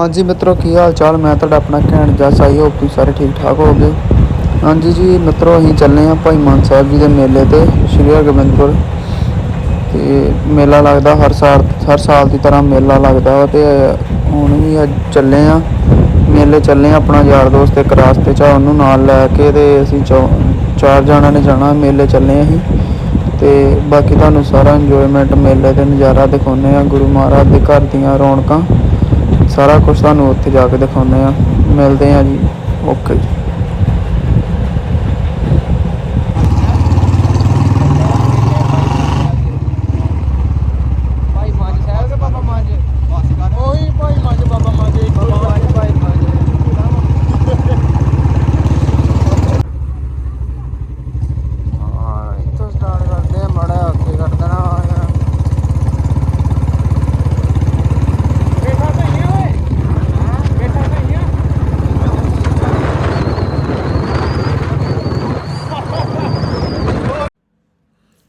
ਹਾਂਜੀ ਮਿੱਤਰੋ, ਕੀ ਹਾਲ ਚਾਲ ਮੈਂ ਤੁਹਾਡਾ ਆਪਣਾ ਘੈਂਟ ਜੱਸ ਆਈ ਹੋਪ ਤੁਸੀਂ ਸਾਰੇ ਠੀਕ ਠਾਕ ਹੋਗੇ ਹਾਂਜੀ ਜੀ, ਮਿੱਤਰੋ, ਅਸੀਂ ਚੱਲੇ ਆ ਭਾਈ ਮਾਨ ਸਾਹਿਬ ਜੀ ਦੇ ਮੇਲੇ ਤੇ, ਸ਼੍ਰੀ ਹਰਗੋਬਿੰਦਪੁਰ। ਤੇ ਮੇਲਾ ਲੱਗਦਾ ਹਰ ਸਾਲ ਹਰ ਸਾਲ ਦੀ ਤਰ੍ਹਾਂ ਮੇਲਾ ਲੱਗਦਾ ਵਾ ਤੇ ਹੁਣ ਵੀ ਅੱਜ ਚੱਲੇ ਆ ਮੇਲੇ ਚੱਲੇ ਆ ਆਪਣਾ ਯਾਰ ਦੋਸਤ ਇੱਕ ਰਾਸਤੇ 'ਚ, ਉਹਨੂੰ ਨਾਲ ਲੈ ਕੇ ਤੇ ਅਸੀਂ ਚੌ- ਚਾਰ ਜਣਾਂ ਨੇ ਜਾਣਾ, ਮੇਲੇ ਚੱਲੇ ਅਸੀਂ। ਤੇ ਬਾਕੀ ਤੁਹਾਨੂੰ ਸਾਰਾ ਇੰਜੋਇਮੈਂਟ ਮੇਲੇ ਦੇ ਨਜ਼ਾਰਾ ਦਿਖਾਉਂਦੇ ਆ ਗੁਰੂ ਮਹਾਰਾਜ ਦੇ ਘਰ ਦੀਆਂ ਰੌਣਕਾਂ। ਸਾਰਾ ਕੁਝ ਤੁਹਾਨੂੰ ਉੱਥੇ ਜਾ ਕੇ ਦਿਖਾਉਂਦੇ ਆ ਮਿਲਦੇ ਆ ਜੀ। ਓਕੇ ਜੀ ਭਾਈ ਮੰਜ ਸਾਹਿਬ ਕੇ ਬਾਬਾ ਮੰਜ ਉਹੀ ਭਾਈ ਮੰਜ ਬਾਬਾ ਮੰਜ ਬਾਬਾ ਮੰਜ ਭਾਈ ਮੰਜ ਹਾਂ ਇੱਥੋਂ ਸਟਾਰਟ ਕਰਦੇ ਆ ਮੜਾ ਅੱਗੇ ਕਰ ਦੇਣਾ ਬੈਠਾ ਭਈਆ ਓਏ ਬੈਠਾ ਭਈਆ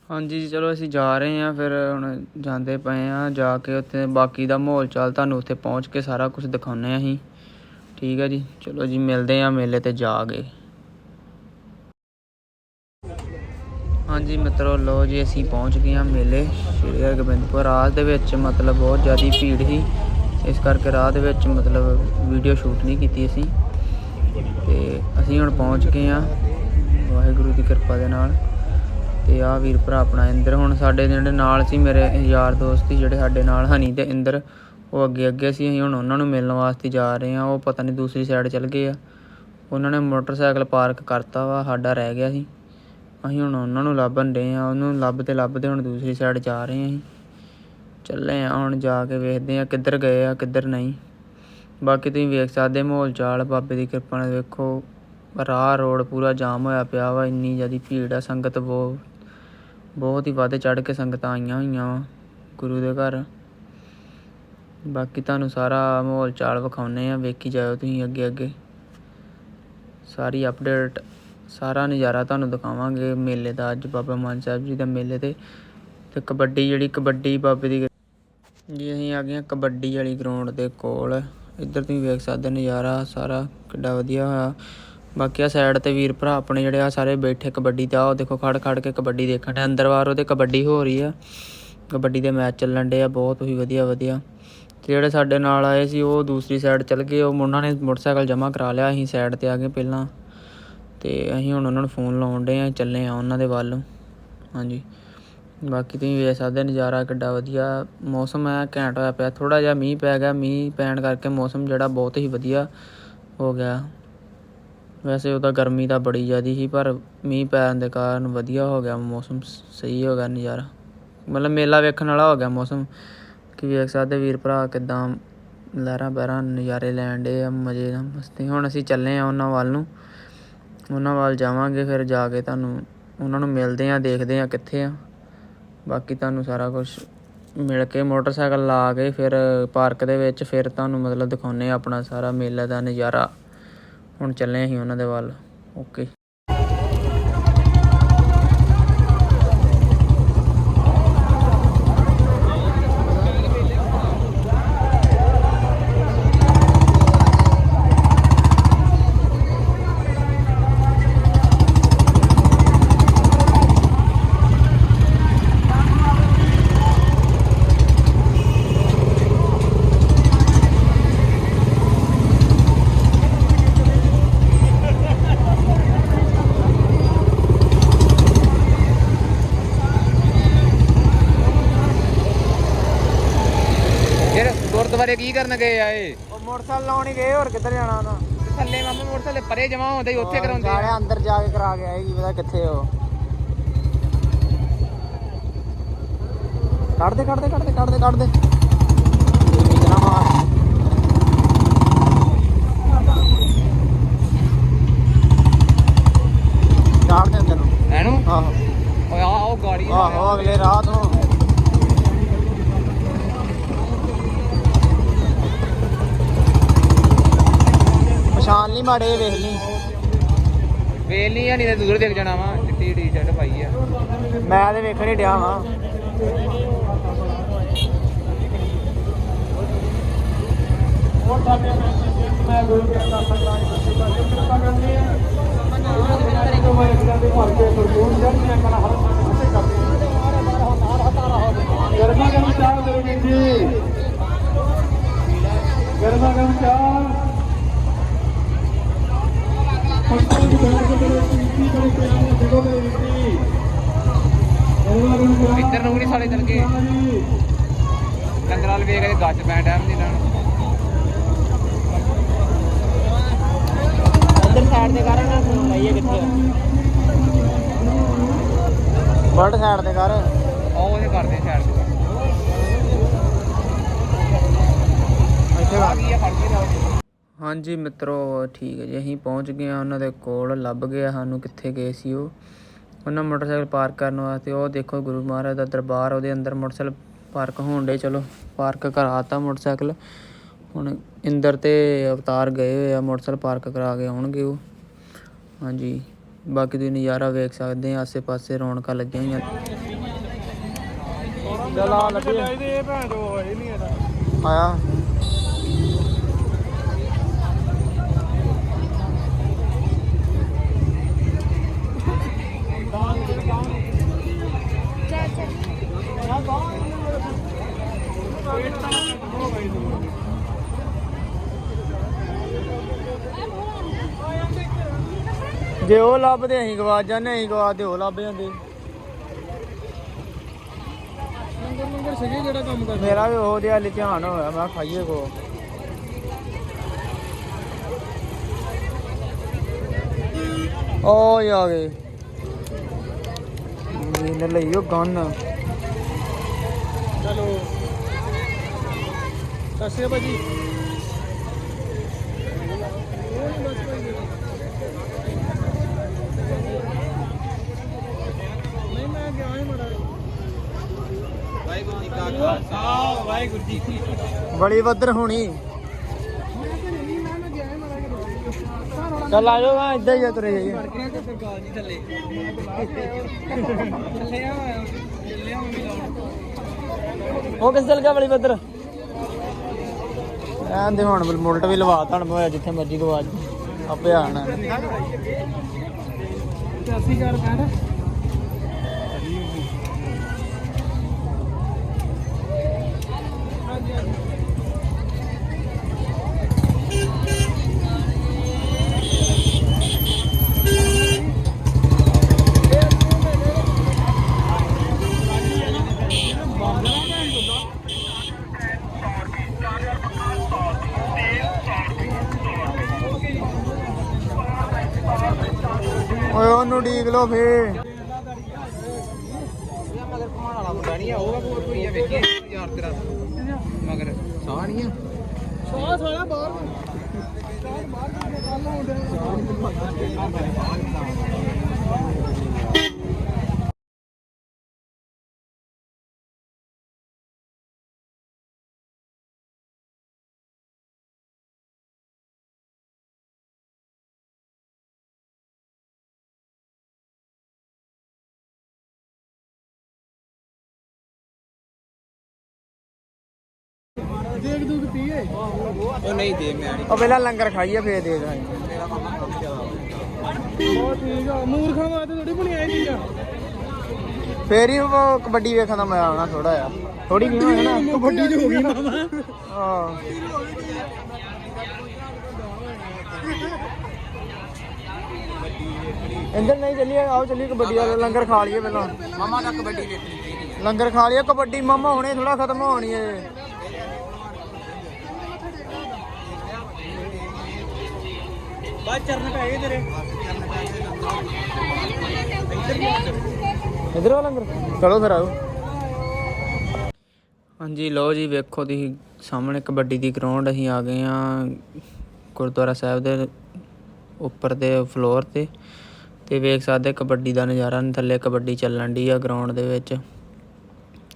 ਹਾਂਜੀ ਜੀ ਚਲੋ ਅਸੀਂ ਜਾ ਰਹੇ ਹਾਂ, ਫਿਰ ਹੁਣ ਜਾਂਦੇ ਪਏ ਹਾਂ, ਜਾ ਕੇ ਉੱਥੇ ਬਾਕੀ ਦਾ ਮਾਹੌਲ ਚਾਲ ਤੁਹਾਨੂੰ ਉੱਥੇ ਪਹੁੰਚ ਕੇ ਸਾਰਾ ਕੁਝ ਦਿਖਾਉਂਦੇ ਹਾਂ ਅਸੀਂ। ਠੀਕ ਹੈ ਜੀ, ਚਲੋ ਜੀ, ਮਿਲਦੇ ਹਾਂ ਮੇਲੇ ਤੇ ਜਾ ਕੇ। ਹਾਂਜੀ ਮਿੱਤਰੋ ਲੋ ਜੀ, ਅਸੀਂ ਪਹੁੰਚ ਗਏ ਹਾਂ ਮੇਲੇ। ਸ਼੍ਰੀ ਹਰਗੋਬਿੰਦਪੁਰ ਰਾਹ ਦੇ ਵਿੱਚ ਮਤਲਬ ਬਹੁਤ ਜ਼ਿਆਦਾ ਭੀੜ ਸੀ। ਇਸ ਕਰਕੇ ਰਾਹ ਦੇ ਵਿੱਚ ਮਤਲਬ ਵੀਡੀਓ ਸ਼ੂਟ ਨਹੀਂ ਕੀਤੀ ਅਸੀਂ। ਤੇ ਅਸੀਂ ਹੁਣ ਪਹੁੰਚ ਗਏ ਹਾਂ। ਵਾਹਿਗੁਰੂ ਦੀ ਕਿਰਪਾ ਦੇ ਨਾਲ। ਤੇ ਆ ਵੀਰ ਭਰਾ ਆਪਣਾ ਇੰਦਰ, ਹੁਣ ਸਾਡੇ ਜਿਹੜੇ ਨਾਲ ਸੀ ਮੇਰੇ ਯਾਰ ਦੋਸਤ ਸੀ ਜਿਹੜੇ ਸਾਡੇ ਨਾਲ, ਹਨੀ ਤੇ ਇੰਦਰ, ਉਹ ਅੱਗੇ ਅੱਗੇ ਸੀ, ਅਸੀਂ ਹੁਣ ਉਹਨਾਂ ਨੂੰ ਮਿਲਣ ਵਾਸਤੇ ਜਾ ਰਹੇ ਹਾਂ, ਉਹ ਪਤਾ ਨਹੀਂ ਦੂਸਰੀ ਸਾਈਡ ਚੱਲ ਗਏ ਆ। ਉਹਨਾਂ ਨੇ ਮੋਟਰਸਾਈਕਲ ਪਾਰਕ ਕਰਤਾ ਵਾ, ਸਾਡਾ ਰਹਿ ਗਿਆ ਸੀ। ਅਸੀਂ ਹੁਣ ਉਹਨਾਂ ਨੂੰ ਲੱਭਣ ਡੇ ਆ ਉਹਨੂੰ ਲੱਭਦੇ ਲੱਭਦੇ ਹੁਣ ਦੂਸਰੀ ਸਾਈਡ ਜਾ ਰਹੇ ਹਾਂ ਅਸੀਂ। ਚੱਲੇ ਆ ਹੁਣ ਜਾ ਕੇ ਵੇਖਦੇ ਆ ਕਿੱਧਰ ਗਏ ਆ, ਕਿੱਧਰ ਨਹੀਂ। ਬਾਕੀ ਤੁਸੀਂ ਵੇਖ ਸਕਦੇ ਮਾਹੌਲ ਚਾਲ, ਬਾਬੇ ਦੀ ਕਿਰਪਾ ਨਾਲ ਵੇਖੋ। ਰਾਹ ਰੋਡ ਪੂਰਾ ਜਾਮ ਹੋਇਆ ਪਿਆ ਵਾ, ਇੰਨੀ ਜ਼ਿਆਦਾ ਭੀੜ ਆ, ਸੰਗਤ ਬਹੁਤ। ਬਹੁਤ ਹੀ ਵੱਧ ਚੜ੍ਹ ਕੇ ਸੰਗਤਾਂ ਆਈਆਂ ਹੋਈਆਂ ਵਾ ਗੁਰੂ ਦੇ ਘਰ। ਬਾਕੀ ਤੁਹਾਨੂੰ ਸਾਰਾ ਮਾਹੌਲ ਚਾਲ ਵਿਖਾਉਨੇ ਆ ਵੇਖੀ ਜਾਇਓ ਤੁਸੀਂ ਅੱਗੇ ਅੱਗੇ। ਸਾਰੀ ਅਪਡੇਟ ਸਾਰਾ ਨਜ਼ਾਰਾ ਤੁਹਾਨੂੰ ਦਿਖਾਵਾਂਗੇ ਮੇਲੇ ਦਾ ਅੱਜ ਬਾਬਾ ਮਾਨ ਸਾਹਿਬ ਜੀ ਦੇ ਮੇਲੇ ਤੇ। ਤੇ ਕਬੱਡੀ ਜਿਹੜੀ ਕਬੱਡੀ ਬਾਬੇ ਦੀ ਜੀ ਅਸੀਂ ਆ ਗਏ ਹਾਂ ਕਬੱਡੀ ਵਾਲੀ ਗਰਾਊਂਡ ਦੇ ਕੋਲ। ਇੱਧਰ ਤੁਸੀਂ ਵੇਖ ਸਕਦੇ ਨਜ਼ਾਰਾ ਸਾਰਾ ਕਿੱਡਾ ਵਧੀਆ ਹੋਇਆ। ਬਾਕੀ ਆ ਸਾਈਡ ਤੇ ਵੀਰ ਭਰਾ ਆਪਣੇ ਜਿਹੜੇ ਆ ਸਾਰੇ ਬੈਠੇ ਕਬੱਡੀ ਦਾ, ਉਹ ਦੇਖੋ ਖੜ ਖੜ ਕੇ ਕਬੱਡੀ ਦੇਖਣ ਦੇ ਅੰਦਰ ਬਾਹਰ ਉਹਦੇ ਕਬੱਡੀ ਹੋ ਰਹੀ ਆ। ਕਬੱਡੀ ਦੇ ਮੈਚ ਚੱਲਣ ਡੇ ਆ, ਬਹੁਤ ਹੀ ਵਧੀਆ ਵਧੀਆ। ਤੇ ਜਿਹੜੇ ਸਾਡੇ ਨਾਲ ਆਏ ਸੀ, ਉਹ ਦੂਸਰੀ ਸਾਈਡ ਚੱਲ ਗਏ। ਉਹ ਉਹਨਾਂ ਨੇ ਮੋਟਰਸਾਈਕਲ ਜਮ੍ਹਾਂ ਕਰਾ ਲਿਆ ਅਸੀਂ ਸਾਈਡ ਤੇ ਆ ਗਏ ਪਹਿਲਾਂ। ਤੇ ਅਸੀਂ ਹੁਣ ਉਹਨਾਂ ਨੂੰ ਫੋਨ ਲਾਉਣ ਡੇ ਆ, ਚੱਲੇ ਆ ਉਹਨਾਂ ਦੇ ਵੱਲ। ਹਾਂਜੀ। ਬਾਕੀ ਤੁਸੀਂ ਵੇਖ ਸਕਦੇ ਨਜ਼ਾਰਾ ਕਿੱਡਾ ਵਧੀਆ। ਮੌਸਮ ਹੈ ਘੈਂਟ ਹੋਇਆ ਪਿਆ। ਥੋੜਾ ਜਿਹਾ ਮੀਂਹ ਪੈ ਗਿਆ। ਮੀਂਹ ਪੈਣ ਕਰਕੇ ਮੌਸਮ ਜਿਹੜਾ ਬਹੁਤ ਹੀ ਵਧੀਆ ਹੋ ਗਿਆ। ਵੈਸੇ ਉਹਦਾ ਗਰਮੀ ਤਾਂ ਬੜੀ ਜ਼ਿਆਦੀ ਸੀ, ਪਰ ਮੀਂਹ ਪੈਣ ਦੇ ਕਾਰਨ ਵਧੀਆ ਹੋ ਗਿਆ ਮੌਸਮ, ਸਹੀ ਹੋ ਗਿਆ ਨਜ਼ਾਰਾ। ਮਤਲਬ ਮੇਲਾ ਵੇਖਣ ਵਾਲਾ ਹੋ ਗਿਆ ਮੌਸਮ, ਕਿ ਵੇਖ ਸਕਦੇ ਵੀਰ ਭਰਾ ਕਿਦਾਂ ਲਹਿਰਾਂ ਬਹਿਰਾਂ ਨਜ਼ਾਰੇ ਲੈਣ ਡੇ ਆ, ਮਜ਼ੇ ਨਾਲ ਮਸਤੀ। ਹੁਣ ਅਸੀਂ ਚੱਲੇ ਆ ਉਹਨਾਂ ਵੱਲ ਨੂੰ, ਉਹਨਾਂ ਵੱਲ ਜਾਵਾਂਗੇ, ਫਿਰ ਜਾ ਕੇ ਤੁਹਾਨੂੰ, ਉਹਨਾਂ ਨੂੰ ਮਿਲਦੇ ਆ, ਦੇਖਦੇ ਆ ਕਿੱਥੇ ਆ। ਬਾਕੀ ਤੁਹਾਨੂੰ ਸਾਰਾ ਕੁਝ ਮਿਲ ਕੇ ਮੋਟਰਸਾਈਕਲ ਲਾ ਕੇ ਫਿਰ ਪਾਰਕ ਦੇ ਵਿੱਚ ਫਿਰ ਤੁਹਾਨੂੰ ਮਤਲਬ ਦਿਖਾਉਨੇ ਆ ਆਪਣਾ ਸਾਰਾ ਮੇਲੇ ਦਾ ਨਜ਼ਾਰਾ। ਹੁਣ ਚੱਲੇ ਅਸੀਂ ਉਹਨਾਂ ਦੇ ਵੱਲ। ਓਕੇ ਫਿਰ ਗੁਰਦੁਆਰੇ ਕੀ ਕਰਨ ਗਏ ਆ ਇਹ? ਉਹ ਮੋਟਰਸਾਈਕਲ ਲਾਉਣ ਹੀ ਗਏ ਹੋਰ ਕਿੱਧਰ ਜਾਣਾ ਉਹਨਾਂ? ਥੱਲੇ ਮਾਮੇ ਮੋਟਰਸਾਈਕਲ ਪਰੇ ਜਮਾ ਹੁੰਦੇ ਸੀ ਉੱਥੇ ਕਰਾਉਂਦੇ ਸਾਰੇ ਆ ਅੰਦਰ ਜਾ ਕੇ ਕਰਾ ਕੇ ਆਏਗੀ ਪਤਾ ਕਿੱਥੇ ਉਹ। ਕੱਢ ਦੇ ਕੱਢ ਦੇ ਕੱਢ ਦੇ ਕੱਢ ਦੇ ਕੱਢ ਦੇ। ਇਤਨਾ ਮਾਰ ਕੱਢ ਦੇ ਅੰਦਰ ਨੂੰ ਐਨੂੰ ਆਹੋ ਓਏ ਆ ਉਹ ਗਾੜੀ ਆਹੋ ਅਗਲੇ ਰਾਹ ਤੋਂ ਲਈ ਮਾੜੇ ਵੇਖ ਲਈ ਵੇਲ ਨਹੀਂ ਆ ਨਹੀਂ ਤੇ ਦੂਰ ਦੇਖ ਜਾਣਾ ਵਾ ਚਿੱਟੀ ਟੀ-ਸ਼ਰਟ ਪਾਈ ਆ। ਮੈਂ ਤੇ ਵੇਖਣ ਹੀ ਡਿਆ ਵਾਂ। ਚਾਹ ਗਰਮਾ ਗਰਮ ਚਾਹ ਪੱਤੋਂ ਦੀ ਬਣਾ ਕੇ ਮੇਰੇ ਕੀਮਤੀ ਬੜੇ ਪਿਆਰ ਨਾਲ ਦੇਖੋ ਮੇਰੇ ਵੀਰ ਜੀ ਗਰਮਾ ਗਰਮ ਚਾਹ ਇੱਧਰ ਨੂੰ ਨਹੀਂ ਸਾਲੇ ਚੱਲ ਗਏ। ਜੀ ਲੰਗਰ ਵਾਲ ਵੇਖ ਕੇ ਗੱਜ ਪੈ ਟਾਈਮ ਨਹੀਂ ਨਾਲ ਅੰਦਰ ਸਾਈਡ ਦੇ ਕਰ ਨਾ ਲਾਈਏ ਕਿੱਥੇ ਬਰਡ ਸਾਈਡ ਦੇ ਕਰ ਉਹ ਉਹਦੇ ਕਰਦੇ ਸਾਈਡ ਤੇ ਇੱਥੇ ਆ ਗਈ ਆ ਫੜ ਕੇ ਲਾਓ ਹਾਂਜੀ ਮਿੱਤਰੋ ਠੀਕ ਹੈ ਜੀ ਅਸੀਂ ਪਹੁੰਚ ਗਏ ਹਾਂ ਉਹਨਾਂ ਦੇ ਕੋਲ ਲੱਭ ਗਿਆ ਸਾਨੂੰ ਕਿੱਥੇ ਗਏ ਸੀ ਉਹ। ਉਹਨਾਂ ਮੋਟਰਸਾਈਕਲ ਪਾਰਕ ਕਰਨ ਵਾਸਤੇ ਉਹ ਦੇਖੋ ਗੁਰੂ ਮਹਾਰਾਜ ਦਾ ਦਰਬਾਰ ਉਹਦੇ ਅੰਦਰ ਮੋਟਰਸਾਈਕਲ ਪਾਰਕ ਹੋਣ ਡੇ ਚਲੋ ਪਾਰਕ ਕਰਾਤਾ ਮੋਟਰਸਾਈਕਲ। ਹੁਣ ਇੰਦਰ ਤੇ ਅਵਤਾਰ ਗਏ ਹੋਏ ਆ ਮੋਟਰਸਾਈਕਲ ਪਾਰਕ ਕਰਾ ਕੇ ਆਉਣਗੇ ਉਹ। ਹਾਂਜੀ ਬਾਕੀ ਤੁਸੀਂ ਨਜ਼ਾਰਾ ਵੇਖ ਸਕਦੇ ਆ ਆਸੇ ਪਾਸੇ ਰੌਣਕਾਂ ਲੱਗੀਆਂ ਹੋਈਆਂ। ਚਲਾ ਲੱਗੇ। ਚਾਹੀਦੇ ਇਹ ਭੈਣ ਜੋ ਹੋਏ ਨਹੀਂ ਇਹਦਾ ਆਇਆ। ਜੇ ਉਹ ਲੱਭਦੇ ਅਸੀਂ ਗਵਾਚ ਜਾਂਦੇ ਅਸੀਂ ਗਵਾਚ ਤੇ ਉਹ ਲੱਭ ਜਾਂਦੇ। ਲੰਗਰ ਲੰਗਰ ਸਗੇ ਜਿਹੜਾ ਕੰਮ ਕਰਦਾ? ਮੇਰਾ ਵੀ ਉਹਦੇ ਹਾਲੇ ਧਿਆਨ ਹੋਇਆ ਮੈਂ ਖਾਈਏ ਕੋ। ਓ ਆ ਗਏ। ਇਹਨੇ ਲਈਓ ਗਨ। ਚਲੋ। ਸਸੇ ਭਾਜੀ। ਨਹੀਂ ਮੈਂ ਗਿਆ ਹੀ ਮੜਾ ਵਾਹਿਗੁਰੂ ਜੀ ਕਾ ਖਾਲਸਾ ਵਾਹਿਗੁਰੂ ਜੀ ਕੀ ਫਤਿਹ। ਬੜੀ ਬੱਦਰ ਹੋਣੀ। ਚੱਲ ਆ ਜਾਓ ਇੱਦਾਂ ਹੀ ਤੁਰੇ ਜਾਈਏ। ਕਰਕੇ ਸਰਕਾਰ ਜੀ ਥੱਲੇ। ਥੱਲੇ ਆ ਥੱਲੇ ਆ ਮੰਮੀ ਲਾਉਣ। ਉਹ ਕਿਸ ਚੱਲ ਗਿਆ ਬੜੀ ਬੱਦਰ ਐਂਦੇ ਹੁਣ ਮੁਲਟ ਵੀ ਲਵਾ ਤਣ ਹੋਇਆ ਜਿੱਥੇ ਮਰਜ਼ੀ ਗਵਾਜ ਆਪੇ ਆਣਾ। ਚਾਸੀ ਕਰ ਪੈਣਾ ਓਏ ਉਹਨੂੰ ਡੀਕ ਲੋ ਫੇ ਮਗਰ ਘੁਮਾਉਣ ਵਾਲਾ ਮੁੰਡਾ ਨਹੀਂ ਆ। ਉਹ ਹੋਰ ਕੋਈ ਆ ਵੇਖੀ ਯਾਰ ਤੇਰਾ ਮਗਰ ਸਾਹ ਨਹੀਂ ਆ। ਸਾਹ ਸਾਰਾ ਬਾਹਰ ਬਾਹਰ ਕੱਲ ਹੁੰਦੇ ਦੇਖ ਦੂਖ ਪੀਏ ਉਹ ਨਹੀਂ ਦੇ ਮੈਂ ਨਹੀਂ। ਉਹ ਪਹਿਲਾਂ ਲੰਗਰ ਖਾਈਏ ਫੇਰ ਦੇ ਦਾਂਗੇ। ਮੇਰਾ ਮਾਮਾ ਕੰਮ ਜ਼ਿਆਦਾ ਬਹੁਤ ਠੀਕ ਆ ਮੂਰਖਾਂ ਵਾਸਤੇ ਥੋੜੀ ਬਣੀ ਆਈ ਚੀਜ਼ ਆ ਫੇਰ ਹੀ ਉਹ ਕਬੱਡੀ ਵੇਖਣ ਦਾ ਮਜ਼ਾ ਆਉਣਾ ਥੋੜਾ ਆ ਥੋੜੀ ਕਿਉਂ ਹੈ ਨਾ। ਕਬੱਡੀ ਚ ਹੋ ਗਈ ਮਾਮਾ। ਹਾਂ। ਇੰਦਰ ਨਹੀਂ ਚੱਲੀਏ ਆਓ ਚੱਲੀਏ ਕਬੱਡੀ ਵਾਲਾ ਲੰਗਰ ਖਾ ਲਈਏ ਪਹਿਲਾਂ। ਮਾਮਾ ਦਾ ਕਬੱਡੀ ਵੇਖਣੀ ਲੰਗਰ ਖਾ ਲਈਏ ਕਬੱਡੀ ਮਾਮਾ ਹੁਣੇ ਥੋੜਾ ਖਤਮ ਹੋਣੀ ਹੈ ਬਾਅਦ ਚਰਨ ਪੈ ਗਏ ਤੇਰੇ। ਇਧਰ ਵਾ ਲੰਗਰ ਚਲੋ ਫਿਰ ਆਓ। ਹਾਂਜੀ ਲਓ ਜੀ ਵੇਖੋ ਤੁਸੀਂ ਸਾਹਮਣੇ ਕਬੱਡੀ ਦੀ ਗਰਾਊਂਡ ਅਸੀਂ ਆ ਗਏ ਆ ਗੁਰਦੁਆਰਾ ਸਾਹਿਬ ਦੇ ਉੱਪਰ ਦੇ ਫਲੋਰ ਤੇ। ਤੇ ਵੇਖ ਸਕਦੇ ਕਬੱਡੀ ਦਾ ਨਜ਼ਾਰਾ ਥੱਲੇ ਕਬੱਡੀ ਚੱਲਣ ਦੀ ਆ ਗਰਾਊਂਡ ਦੇ ਵਿੱਚ।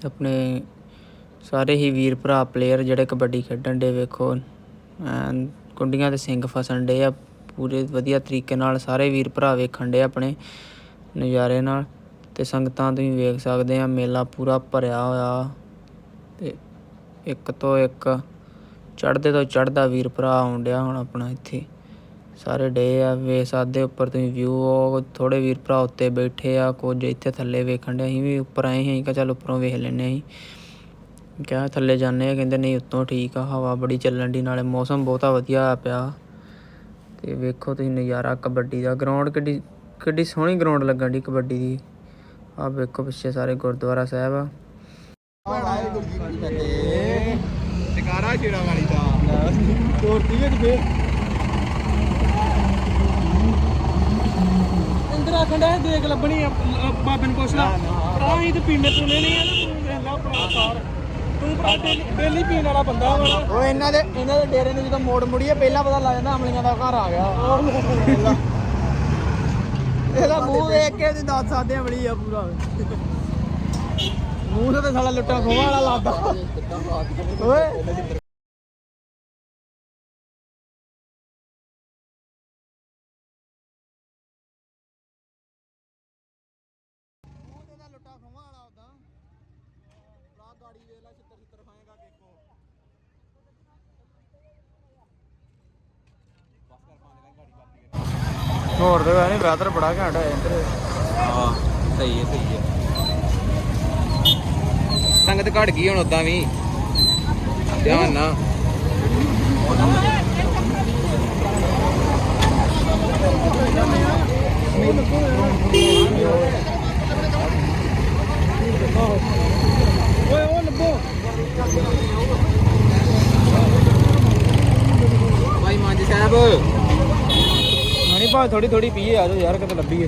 ਆਪਣੇ ਸਾਰੇ ਹੀ ਵੀਰ ਭਰਾ ਪਲੇਅਰ ਜਿਹੜੇ ਕਬੱਡੀ ਖੇਡਣ ਦੇ ਵੇਖੋ। ਕੁੰਡੀਆਂ ਤੇ ਸਿੰਘ ਫਸਣ ਡੇ ਆ। ਪੂਰੇ ਵਧੀਆ ਤਰੀਕੇ ਨਾਲ ਸਾਰੇ ਵੀਰ ਭਰਾ ਵੇਖਣ ਡੇ ਆਪਣੇ ਨਜ਼ਾਰੇ ਨਾਲ ਤੇ ਸੰਗਤਾਂ ਤੁਸੀਂ ਵੇਖ ਸਕਦੇ ਆ, ਮੇਲਾ ਪੂਰਾ ਭਰਿਆ ਹੋਇਆ ਤੇ ਇੱਕ ਤੋਂ ਇੱਕ ਚੜ੍ਹਦੇ ਤੋਂ ਚੜ੍ਹਦਾ ਵੀਰ ਭਰਾ ਆਉਣ ਡਿਆ ਹੁਣ ਆਪਣਾ ਇੱਥੇ। ਸਾਰੇ ਡੇ ਆ, ਵੇਖ ਸਕਦੇ ਉੱਪਰ ਤੁਸੀਂ ਵਿਊ ਉਹ ਥੋੜੇ ਵੀਰ ਭਰਾ ਉੱਤੇ ਬੈਠੇ ਆ, ਕੁਝ ਇੱਥੇ ਥੱਲੇ ਵੇਖਣ ਦੇ ਅਸੀਂ ਵੀ ਉੱਪਰ ਆਏ ਸੀ ਕਿ ਚੱਲ ਉੱਪਰੋਂ ਵੇਖ ਲੈਨੇ ਅਸੀਂ। ਕਿਹਾ ਥੱਲੇ ਜਾਂਦੇ ਆ, ਕਹਿੰਦੇ ਨਹੀਂ ਉੱਤੋਂ ਠੀਕ ਆ, ਹਵਾ ਬੜੀ ਚੱਲਣ ਦੀ ਨਾਲੇ ਮੌਸਮ ਬਹੁਤਾ ਵਧੀਆ ਹੋਇਆ ਪਿਆ। ਤੇ ਵੇਖੋ ਤੁਸੀਂ ਨਜ਼ਾਰਾ ਕਬੱਡੀ ਦਾ। ਗਰਾਊਂਡ ਕਿੱਡੀ ਕਿੱਡੀ ਸੋਹਣੀ ਗਰਾਊਂਡ ਲੱਗਣ ਦੀ ਕਬੱਡੀ ਦੀ। ਆਹ ਵੇਖੋ ਪਿੱਛੇ ਸਾਰੇ ਗੁਰਦੁਆਰਾ ਸਾਹਿਬ ਆ। ਟਿਕਾਰਾ ਸ਼ੇਰਾ ਵਾਲੀ ਦਾ ਤੋਰਤੀ ਵਿੱਚ ਫੇਰ ਅੰਦਰ ਆਖਣ ਦਾ ਦੇਖ ਲੱਭਣੀ ਬਾਬੇ ਨੂੰ ਪੁੱਛ ਲਾ। ਆ ਹੀ ਤੇ ਪੀਣੇ ਪੁਣੇ ਨਹੀਂ ਆ ਨਾ ਤੂੰ ਵੇਖ ਲਾ ਤੂੰ ਭਰਾ ਡੇਲੀ ਪੀਣ ਵਾਲਾ ਬੰਦਾ ਵਾ। ਨਾ ਉਹ ਇਹਨਾਂ ਦੇ ਇਹਨਾਂ ਦੇ ਡੇਰੇ ਨੂੰ ਜਦੋਂ ਮੋੜ ਮੁੜੀਏ ਪਹਿਲਾਂ ਪਤਾ ਲੱਗ ਜਾਂਦਾ ਅਮਲੀਆਂ ਦਾ ਘਰ ਆ ਗਿਆ। ਇਹਦਾ ਮੂੰਹ ਵੇਖ ਕੇ ਤੇ ਦੱਸ ਸਕਦੇ ਅਮਲੀ ਆ ਪੂਰਾ। ਮੂੰਹ ਤੇ ਸਾਲਾ ਲੁੱਟਾ ਖੋਵਾ ਵਾਲਾ ਲੱਗਦਾ। ਓਏ। ਹੋਰ ਤੇ ਨਹੀਂ ਵੈਦਰ ਬੜਾ ਘੈਂਟ ਹੈ ਇੱਧਰ। ਹਾਂ, ਸਹੀ ਹੈ ਸਹੀ ਹੈ ਸੰਗਤ ਘਟ ਗਈ ਹੁਣ ਉਦਾਂ ਵੀ। ਧਿਆਨ ਨਾ ਓਏ ਉਹ ਲੱਭੋ ਭਾਈ ਮੰਜ ਸਾਹਿਬ। ਭਾਵੇਂ ਥੋੜੀ ਥੋੜੀ ਪੀਏ, ਆ ਜਾਓ ਯਾਰ, ਕਿਤੇ ਲੱਭੀਏ।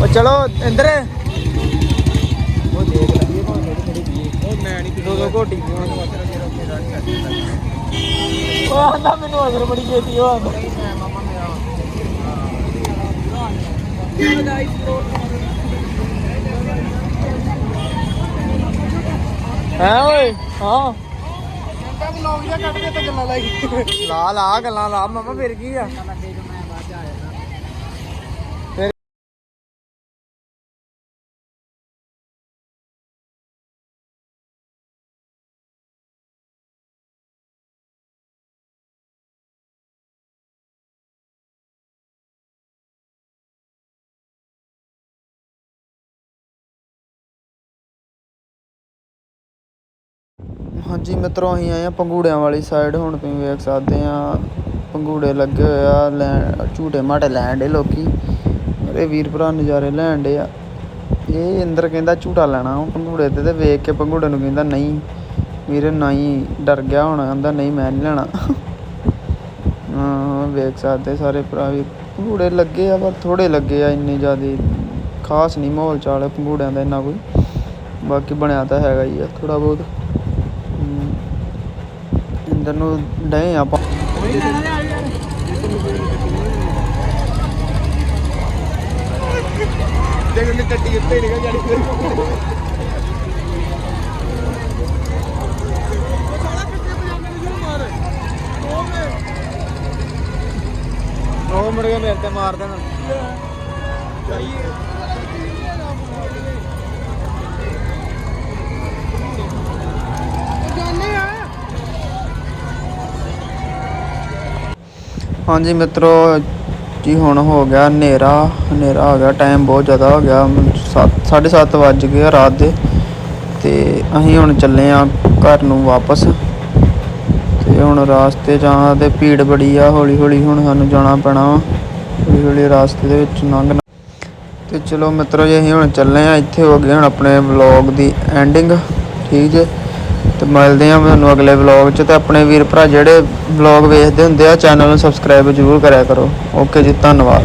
ਉਹ ਚਲੋ, ਇੰਦਰ। ਉਹ ਦੇਖ ਲੱਭੀਏ ਭਾਵੇਂ ਥੋੜੀ ਥੋੜੀ ਪੀਏ ਉਹ ਮੈਂ ਨਹੀਂ ਦੋ ਦੋ ਘੋਟੀ ਪੀਵਾਂਗੇ ਉਹ ਆਂਦਾ ਮੈਨੂੰ ਅਸਰ ਬੜੀ ਛੇਤੀ, ਉਹ ਆਂਦਾ। ਹੈ ਓਏ? ਹਾਂ। ਵਲੌਗ ਜਿਹਾ ਕੱਢ ਕੇ ਤੇ ਗੱਲਾਂ ਲਾਈ ਲਾ ਲਾ ਗੱਲਾਂ ਲਾ। ਮਾਮਾ ਫਿਰ ਕੀ ਆ? ਹਾਂਜੀ ਮਿੱਤਰੋ, ਅਸੀਂ ਆਏ ਆ ਪੰਗੂੜਿਆਂ ਵਾਲੀ ਸਾਈਡ ਹੁਣ ਤੁਸੀਂ ਵੇਖ ਸਕਦੇ ਆ ਪੰਗੂੜੇ ਲੱਗੇ ਹੋਏ ਆ, ਲੈਣ, ਝੂਟੇ ਮਾਟੇ ਲੈਣ ਦੇ ਲੋਕੀ। ਮੇਰੇ ਵੀਰ ਭਰਾ ਨਜ਼ਾਰੇ ਲੈਣ ਦੇ ਆ। ਇਹ ਅੰਦਰ ਕਹਿੰਦਾ ਝੂਟਾ ਲੈਣਾ ਉਹ ਪੰਗੂੜੇ ਤੇ ਤੇ ਵੇਖ ਕੇ ਪੰਗੂੜੇ ਨੂੰ ਕਹਿੰਦਾ ਨਹੀਂ। ਵੀਰੇ, ਨਹੀਂ, ਡਰ ਗਿਆ ਹੁਣ, ਕਹਿੰਦਾ ਨਹੀਂ, ਮੈਂ ਨਹੀਂ ਲੈਣਾ। ਹਾਂ, ਵੇਖ ਸਕਦੇ ਸਾਰੇ ਭਰਾ ਵੀ। ਪੰਗੂੜੇ ਲੱਗੇ ਆ ਪਰ ਥੋੜੇ ਲੱਗੇ ਆ, ਇੰਨੇ ਜ਼ਿਆਦੇ ਖਾਸ ਨਹੀਂ ਮਾਹੌਲ ਚਾਲ ਪੰਗੂੜਿਆਂ ਦਾ, ਇੰਨਾ ਕੋਈ। ਬਾਕੀ ਬਣਿਆ ਤਾਂ ਹੈਗਾ ਹੀ ਆ ਥੋੜਾ ਬਹੁਤ। ਇੰਦਰ ਨੂੰ ਡਏ ਆਪਾਂ। ਦੇਖ ਉਹਨੇ ਟੱਟੀ ਉੱਤੇ ਨਿਕਲ ਜਾਣੀ। ਉਹ ਮੇਰੇ ਤੇ ਮਾਰ ਦੇਣਾ। ਹਾਂਜੀ ਮਿੱਤਰੋ, ਜੀ ਹੁਣ ਹੋ ਗਿਆ ਹਨੇਰਾ। ਹਨੇਰਾ ਹੋ ਗਿਆ ਟਾਈਮ ਬਹੁਤ ਜ਼ਿਆਦਾ ਹੋ ਗਿਆ। 7:30 ਵੱਜ ਗਏ ਆ ਰਾਤ ਦੇ। ਤੇ ਅਸੀਂ ਹੁਣ ਚੱਲੇ ਆ ਘਰ ਨੂੰ ਵਾਪਸ। ਤੇ ਹੁਣ ਰਾਸਤੇ ਜਾਣਾ ਤੇ ਭੀੜ ਬੜੀ ਆ ਹੌਲੀ ਹੌਲੀ ਹੁਣ ਸਾਨੂੰ ਜਾਣਾ ਪੈਣਾ ਵਾ। ਹੌਲੀ ਹੌਲੀ ਰਾਸਤੇ ਦੇ ਵਿੱਚ ਲੰਘਣਾ। ਤੇ ਚਲੋ ਮਿੱਤਰੋ, ਜੀ ਅਸੀਂ ਹੁਣ ਚੱਲੇ ਆ। ਇੱਥੇ ਹੋ ਗਏ ਹੁਣ ਆਪਣੇ ਵਲੌਗ ਦੀ ਐਂਡਿੰਗ ਠੀਕ ਜੇ? ਤੇ ਮਿਲਦੇ ਆ ਤੁਹਾਨੂੰ ਅਗਲੇ ਵਲੌਗ 'ਚ ਤੇ ਆਪਣੇ ਵੀਰ ਭਰਾ ਜਿਹੜੇ ਵਲੌਗ ਵੇਖਦੇ ਹੁੰਦੇ ਆ, ਚੈਨਲ ਨੂੰ ਸਬਸਕ੍ਰਾਈਬ ਜ਼ਰੂਰ ਕਰਿਆ ਕਰੋ। ਓਕੇ ਜੀ, ਧੰਨਵਾਦ।